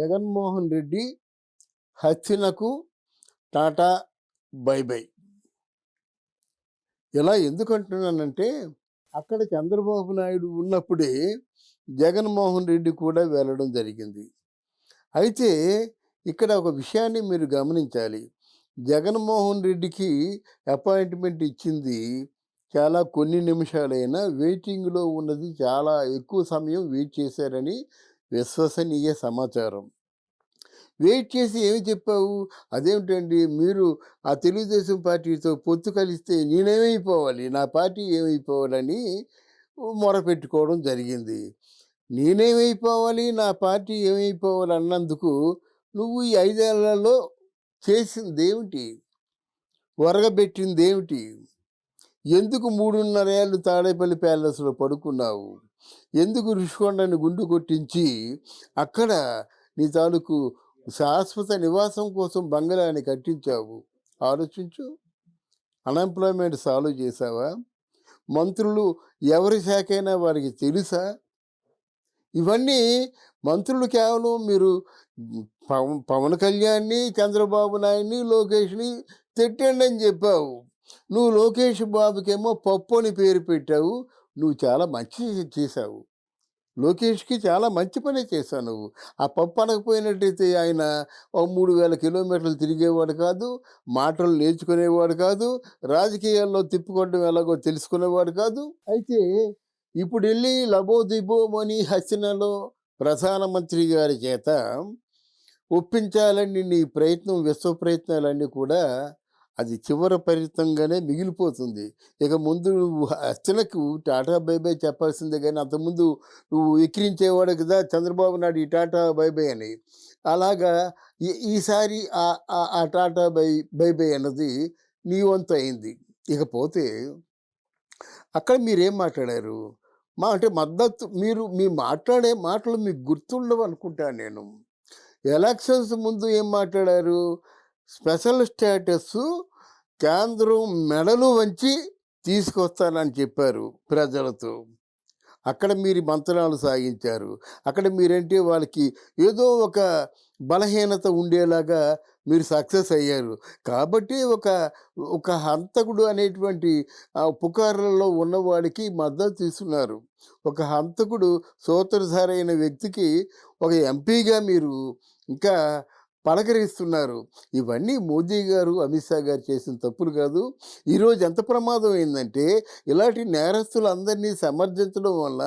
జగన్మోహన్ రెడ్డి హత్యనకు tata bye bye. ఇలా ఎందుకు అంటున్నానంటే అక్కడ చంద్రబాబు నాయుడు ఉన్నప్పుడే జగన్మోహన్ రెడ్డి కూడా వెళ్ళడం జరిగింది. అయితే ఇక్కడ ఒక విషయాన్ని మీరు గమనించాలి. జగన్మోహన్ రెడ్డికి అపాయింట్మెంట్ ఇచ్చింది చాలా కొన్ని నిమిషాలైనా వెయిటింగ్లో ఉన్నది చాలా ఎక్కువ సమయం వెయిట్ చేశారని విశ్వసనీయ సమాచారం. వెయిట్ చేసి ఏమి చెప్పావు? అదేమిటండి? మీరు ఆ తెలుగుదేశం పార్టీతో పొత్తు కలిస్తే నేనేమైపోవాలి? నా పార్టీ ఏమైపోవాలని మొరపెట్టుకోవడం జరిగింది. నేనేమైపోవాలి? నా పార్టీ ఏమైపోవాలి అన్నందుకు నువ్వు ఈ ఐదేళ్ళలో చేసింది ఏమిటి వరగబెట్టింది ఏమిటి ఎందుకు మూడున్నర ఏళ్ళు తాడేపల్లి ప్యాలెస్లో పడుకున్నావు? ఎందుకు ఋషికొండని గుండు కొట్టించి అక్కడ నీ తాలూకు శాశ్వత నివాసం కోసం బంగళాన్ని కట్టించావు? ఆలోచించు. అన్ఎంప్లాయ్మెంట్ సాల్వ్ చేసావా మంత్రులు ఎవరి శాఖ అయినా వారికి తెలుసా? ఇవన్నీ మంత్రులు కేవలం మీరు పవన్ పవన్ కళ్యాణ్ని చంద్రబాబు నాయుడిని లోకేష్ని తిట్టండి అని చెప్పావు. నువ్వు లోకేష్ బాబుకేమో పప్పు అని పేరు పెట్టావు. నువ్వు చాలా మంచి చేశావు. లోకేష్కి చాలా మంచి పనే చేశావు నువ్వు. ఆ పప్పు అనకపోయినట్టయితే ఆయన ఒక మూడు వేల కిలోమీటర్లు తిరిగేవాడు కాదు మాటలు నేర్చుకునేవాడు కాదు రాజకీయాల్లో తిప్పుకోవడం ఎలాగో తెలుసుకునేవాడు కాదు. అయితే ఇప్పుడు వెళ్ళి లబోదిబోమని హసనలో ప్రధానమంత్రి గారి చేత ఒప్పించాలని నీ ప్రయత్నం విశ్వ ప్రయత్నాలన్నీ కూడా అది చివరి ఫలితంగానే మిగిలిపోతుంది. ఇక ముందు నువ్వు హస్తనకు టాటా బై బై చెప్పాల్సిందే కానీ అంతకుముందు నువ్వు ఎక్కిరించేవాడు కదా చంద్రబాబు నాయుడు ఈ టాటా బై బై అని. అలాగా ఈ- ఈసారి ఆ ఆ టాటా బై బై బై అన్నది నీ వంతు అయింది. ఇకపోతే అక్కడ మీరేం మాట్లాడారు? మా అంటే మద్దతు మీరు మీ మాట్లాడే మాటలు మీకు గుర్తుండవు అనుకుంటాను నేను. ఎలక్షన్స్ ముందు ఏం మాట్లాడారు? స్పెషల్ స్టేటస్ కేంద్రం మెడలు వంచి తీసుకొస్తానని చెప్పారు ప్రజలతో. అక్కడ మీరు మంత్రాలు సాగించారు. అక్కడ మీరంటే వాళ్ళకి ఏదో ఒక బలహీనత ఉండేలాగా మీరు సక్సెస్ అయ్యారు. కాబట్టి ఒక ఒక హంతకుడు అనేటువంటి ఆ పుకార్లలో ఉన్నవాడికి మద్దతు తీసుకున్నారు. ఒక హంతకుడు సూత్రధారైన వ్యక్తికి ఒక ఎంపీగా మీరు ఇంకా పలకరిస్తున్నారు. ఇవన్నీ మోదీ గారు అమిత్ షా గారు చేసిన తప్పులు కాదు. ఈరోజు ఎంత ప్రమాదం అయిందంటే ఇలాంటి నేరస్తులందరినీ సమర్థించడం వల్ల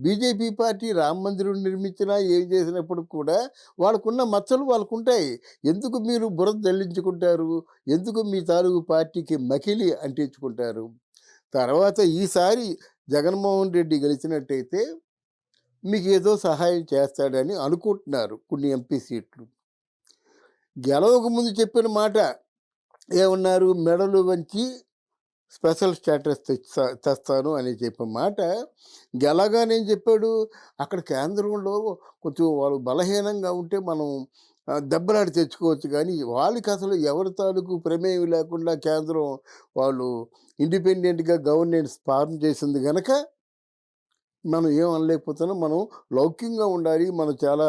బీజేపీ పార్టీ రామ మందిరం నిర్మించినా ఏం చేసినప్పుడు కూడా వాళ్ళకున్న మచ్చలు వాళ్ళకు ఉంటాయి ఎందుకు మీరు బురద జల్లించుకుంటారు? ఎందుకు మీ తాలూకు పార్టీకి మకిలి అంటించుకుంటారు? తర్వాత ఈసారి జగన్మోహన్ రెడ్డి గెలిచినట్టయితే మీకు ఏదో సహాయం చేస్తాడని అనుకుంటున్నారు కొన్ని ఎంపీ సీట్లు. గెలవక ముందు చెప్పిన మాట ఏమన్నారు? మెడలు వంచి స్పెషల్ స్టేటస్ తెచ్చా తెస్తాను అని చెప్పిన మాట గెలగానే చెప్పాడు. అక్కడ కేంద్రంలో కొంచెం వాళ్ళు బలహీనంగా ఉంటే మనం దెబ్బలాడి తెచ్చుకోవచ్చు కానీ వాళ్ళకి అసలు ఎవరి తాలూకు ప్రమేయం లేకుండా కేంద్రం వాళ్ళు ఇండిపెండెంట్గా గవర్నెన్స్ ఫార్మ్ చేసింది కనుక మనం ఏం అనలేకపోతున్నా. మనం లౌక్యంగా ఉండాలి. మనం చాలా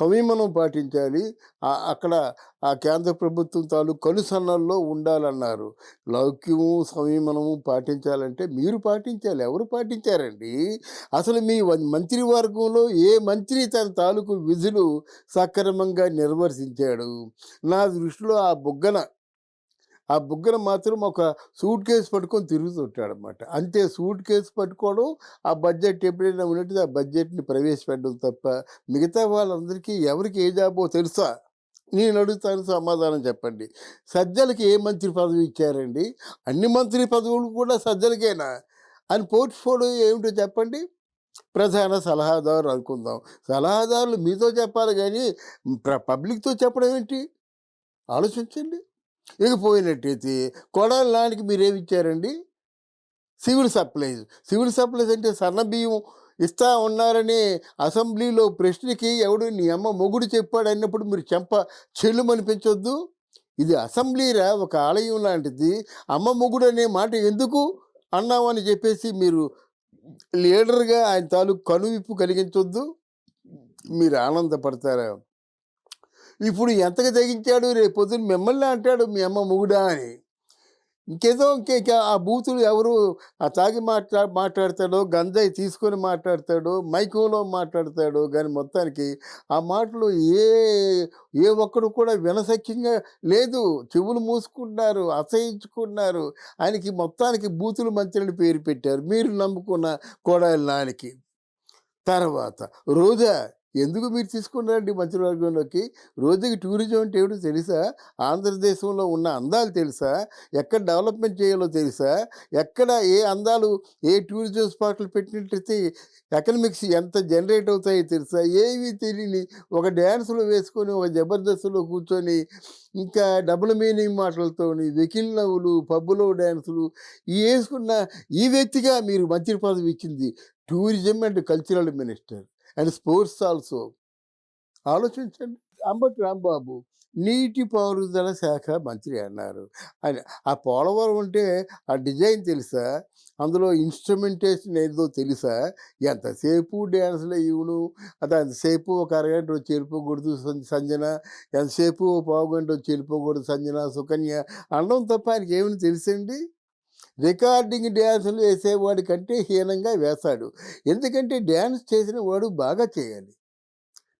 సంయమనం పాటించాలి. అక్కడ ఆ కేంద్ర ప్రభుత్వం తాలూకు కనుసన్నల్లో ఉండాలన్నారు. లౌక్యము సంయమనము పాటించాలంటే మీరు పాటించాలి. ఎవరు పాటించారండి? అసలు మీ మంత్రివర్గంలో ఏ మంత్రి తన తాలూకు విధులు సక్రమంగా నిర్వర్తించాడు? నా దృష్టిలో ఆ బుగ్గన ఆ బుగ్గన మాత్రం ఒక సూట్ కేసు పట్టుకొని తిరుగుతుంటాడు అనమాట అంతే సూట్ కేసు పట్టుకోవడం ఆ బడ్జెట్ ఎప్పుడైనా ఉన్నట్టు ఆ బడ్జెట్ని ప్రవేశపెట్టడం తప్ప మిగతా వాళ్ళందరికీ ఎవరికి ఏ జాబో తెలుసా? నేను అడుగుతాను సమాధానం చెప్పండి. సజ్జలకి ఏ మంత్రి పదవి ఇచ్చారండి? అన్ని మంత్రి పదవులు కూడా సజ్జలకేనా? అని పోర్ట్ఫోలియో ఏమిటో చెప్పండి. ప్రధాన సలహాదారు అనుకుందాం. సలహాదారులు మీతో చెప్పాలి కానీ ప్ర- పబ్లిక్తో చెప్పడం ఏంటి? ఆలోచించండి. ఇకపోయినట్టయితే కొడాలి నానికి మీరేమి ఇచ్చారండి? Civil supplies. సివిల్ సప్లైస్ అంటే సన్నబియ్యం ఇస్తా ఉన్నారని అసెంబ్లీలో ప్రశ్నకి ఎవడు నీ అమ్మ మొగుడు చెప్పాడు అన్నప్పుడు మీరు చెంప చెల్లు అనిపించొద్దు ఇది అసెంబ్లీరా? ఒక ఆలయం లాంటిది. అమ్మ మొగుడు అనే మాట ఎందుకు అన్నామని చెప్పేసి మీరు లీడర్గా ఆయన తాలూకు కనువిప్పు కలిగించొద్దు. మీరు ఆనందపడతారా? ఇప్పుడు ఎంతగా తెగించాడు? రేపు పొద్దున్న మిమ్మల్ని అంటాడు మీ అమ్మ మొగుడా అని. ఇంకేదో ఇంకే ఆ బూతులు ఎవరు ఆ తాగి మాట్లా మాట్లాడతాడో గంజాయి తీసుకొని మాట్లాడతాడో మైకోలో మాట్లాడతాడో కానీ మొత్తానికి ఆ మాటలు ఏ ఏ ఒక్కడు కూడా వినసఖ్యంగా లేదు. చెవులు మూసుకున్నారు అసహించుకున్నారు ఆయనకి మొత్తానికి బూతులు మంత్రిని పేరు పెట్టారు. మీరు నమ్ముకున్న కోడాలి నానికి. తర్వాత రోజా ఎందుకు మీరు తీసుకున్నారండి మంత్రివర్గంలోకి రోజుకి టూరిజం అంటే ఏమిటో తెలుసా? ఆంధ్రదేశంలో ఉన్న అందాలు తెలుసా? ఎక్కడ డెవలప్మెంట్ చేయాలో తెలుసా? ఎక్కడ ఏ అందాలు ఏ టూరిజం స్పాట్లు పెట్టినట్టయితే ఎకనమిక్స్ ఎంత జనరేట్ అవుతాయో తెలుసా? ఏవి తెలియని ఒక డ్యాన్సులో వేసుకొని ఒక జబర్దస్త్లో కూర్చొని ఇంకా డబుల్ మీనింగ్ మాటలతోని వెకిల్ నవ్వులు పబ్బులో డ్యాన్సులు ఈ వేసుకున్న ఈ వ్యక్తిగా మీరు మంత్రి పదవి ఇచ్చింది tourism and cultural minister. And sports also. ఆలోచించండి. అంబటి రాంబాబు నీటిపారుదల శాఖ మంత్రి అన్నారు. ఆయన ఆ పోలవరం అంటే ఆ డిజైన్ తెలుసా? అందులో ఇన్స్ట్రుమెంటేషన్ ఏదో తెలుసా? ఎంతసేపు డ్యాన్స్లు ఇవ్వను అది ఎంతసేపు ఒక అరగంట వచ్చి వెళ్ళిపోకూడదు సంజన ఎంతసేపు ఓ పావు గంట వచ్చి వెళ్ళిపోకూడదు సంజన సుకన్య అనడం తప్ప ఆయనకి ఏమైనా తెలుసండి? రికార్డింగ్ డ్యాన్సులు వేసేవాడి కంటే హీనంగా వేశాడు ఎందుకంటే డ్యాన్స్ చేసిన వాడు బాగా చేయాలి.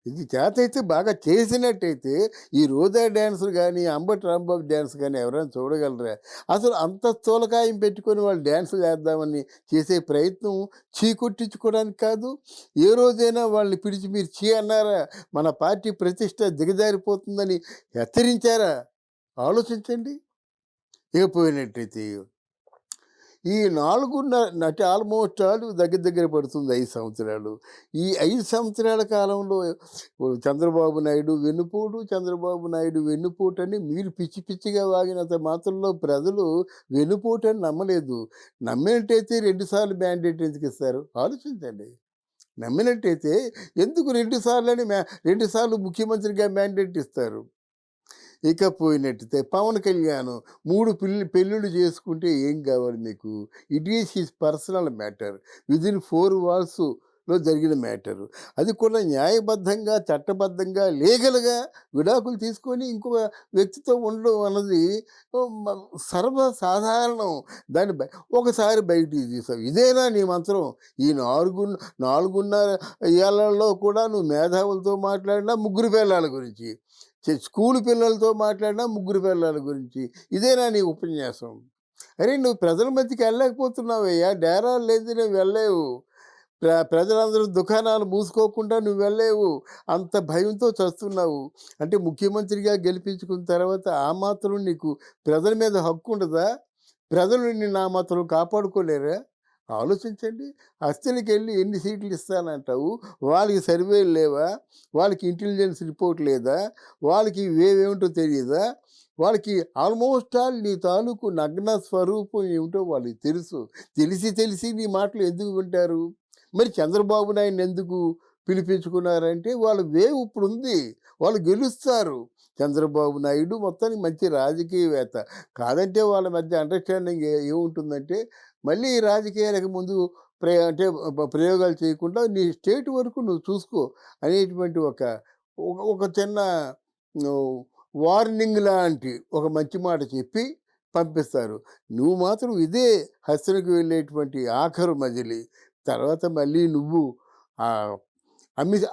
ఇది చేత అయితే బాగా చేసినట్టయితే ఈ రోజా డ్యాన్స్ కానీ అంబటి రాంబాబు డ్యాన్స్ కానీ ఎవరైనా చూడగలరా? అసలు అంత స్థూలకాయం పెట్టుకొని వాళ్ళు డ్యాన్సులు వేద్దామని చేసే ప్రయత్నం చీకొట్టించుకోవడానికి కాదు. ఏ రోజైనా వాళ్ళని పిలిచి మీరు చీ అన్నారా? మన పార్టీ ప్రతిష్ట దిగజారిపోతుందని హెచ్చరించారా? ఆలోచించండి. ఇకపోయినట్టయితే ఈ నాలుగున్నర నటి ఆల్మోస్ట్ ఆల్ దగ్గర దగ్గర పడుతుంది ఐదు సంవత్సరాలు. ఈ ఐదు సంవత్సరాల కాలంలో చంద్రబాబు నాయుడు వెన్నుపోటు చంద్రబాబు నాయుడు వెన్నుపోటు అని మీరు పిచ్చి పిచ్చిగా వాగినంత మాత్రంలో ప్రజలు వెన్నుపోటు అని నమ్మలేదు. నమ్మినట్టయితే రెండుసార్లు మ్యాండేట్ ఎందుకు ఇస్తారు? ఆలోచించండి. నమ్మినట్టయితే ఎందుకు రెండుసార్లు అని మ్యా రెండుసార్లు ముఖ్యమంత్రిగా మ్యాండేట్ ఇస్తారు? ఇకపోయినట్టే పవన్ కళ్యాణ్ మూడు పిల్లి పెళ్ళిళ్ళు చేసుకుంటే ఏం కావాలి మీకు? It is his personal matter within four వాల్స్లో జరిగిన మ్యాటర్ అది కూడా న్యాయబద్ధంగా చట్టబద్ధంగా లీగల్గా విడాకులు తీసుకొని ఇంకొక వ్యక్తితో ఉండడం అన్నది సర్వసాధారణం. దాన్ని ఒకసారి బయటికి తీసావు ఇదేనా నీ మంత్రం? ఈ నాలుగు నాలుగున్నర ఏళ్ళలో కూడా నువ్వు మేధావులతో మాట్లాడినా ముగ్గురు పిల్లల గురించి. స్కూల్ పిల్లలతో మాట్లాడినా ముగ్గురు పిల్లల గురించి. ఇదేనా నీ ఉపన్యాసం? అరే నువ్వు ప్రజల మధ్యకి వెళ్ళలేకపోతున్నావయ్యా. డేరాలు లేదు నువ్వు వెళ్ళలేవు. ప్ర ప్రజలందరూ దుకాణాలు మూసుకోకుండా నువ్వు వెళ్ళలేవు. అంత భయంతో చస్తున్నావు. అంటే ముఖ్యమంత్రిగా గెలిపించుకున్న తర్వాత ఆ మాత్రం నీకు ప్రజల మీద హక్కు ఉండదా? ప్రజలు నిన్ను నా మాత్రం కాపాడుకోలేరా? ఆలోచించండి. అస్థిలకి వెళ్ళి ఎన్ని సీట్లు ఇస్తానంటావు? వాళ్ళకి సర్వేలు లేవా? వాళ్ళకి ఇంటెలిజెన్స్ రిపోర్ట్ లేదా? వాళ్ళకి ఇవేమేమిటో తెలియదా వాళ్ళకి ఆల్మోస్ట్ ఆల్ నీ తాలూకు నగ్న స్వరూపం ఏమిటో వాళ్ళకి తెలుసు. తెలిసి తెలిసి నీ మాటలు ఎందుకు వింటారు? మరి చంద్రబాబు నాయుడు ఎందుకు పిలిపించుకున్నారంటే వాళ్ళ వేవ్ ఇప్పుడు ఉంది. వాళ్ళు గెలుస్తారు. చంద్రబాబు నాయుడు మొత్తానికి మంచి రాజకీయవేత్త. కాదంటే వాళ్ళ మధ్య అండర్స్టాండింగ్ ఏముంటుందంటే మళ్ళీ రాజకీయాలకు ముందు ప్రే అంటే ప్రయోగాలు చేయకుండా నీ స్టేట్ వరకు నువ్వు చూసుకో అనేటువంటి ఒక ఒక- చిన్న వార్నింగ్ లాంటి ఒక మంచి మాట చెప్పి పంపిస్తారు. నువ్వు మాత్రం ఇదే హస్తినకు వెళ్ళేటువంటి ఆఖరు మజిలి. తర్వాత మళ్ళీ నువ్వు అమిత్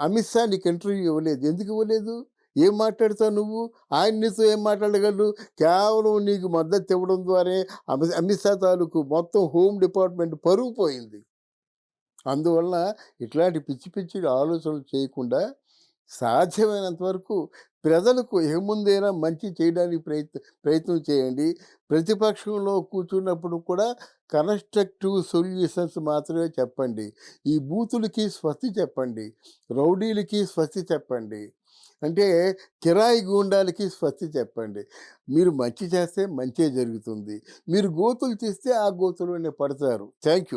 అమిత్ షా నీకు ఇంటర్వ్యూ ఇవ్వలేదు. ఎందుకు ఇవ్వలేదు? ఏం మాట్లాడతావు నువ్వు? ఆయన నీతో ఏం మాట్లాడగలరు కేవలం నీకు మద్దతు ఇవ్వడం ద్వారా అమిత్ షా తాలూకు మొత్తం హోమ్ డిపార్ట్మెంట్ పరుగు పోయింది అందువల్ల ఇట్లాంటి పిచ్చి పిచ్చి ఆలోచనలు చేయకుండా సాధ్యమైనంత వరకు ప్రజలకు ఏముందైనా మంచి చేయడానికి ప్రయత్న ప్రయత్నం చేయండి. ప్రతిపక్షంలో కూర్చున్నప్పుడు కూడా కన్స్ట్రక్టివ్ సొల్యూషన్స్ మాత్రమే చెప్పండి. ఈ బూతులకి స్వస్తి చెప్పండి. రౌడీలకి స్వస్తి చెప్పండి. అంటే కిరాయి గూండాలకి స్వస్తి చెప్పండి. మీరు మంచి చేస్తే మంచే జరుగుతుంది. మీరు గోతులు తీస్తే ఆ గోతులోనే పడతారు. Thank you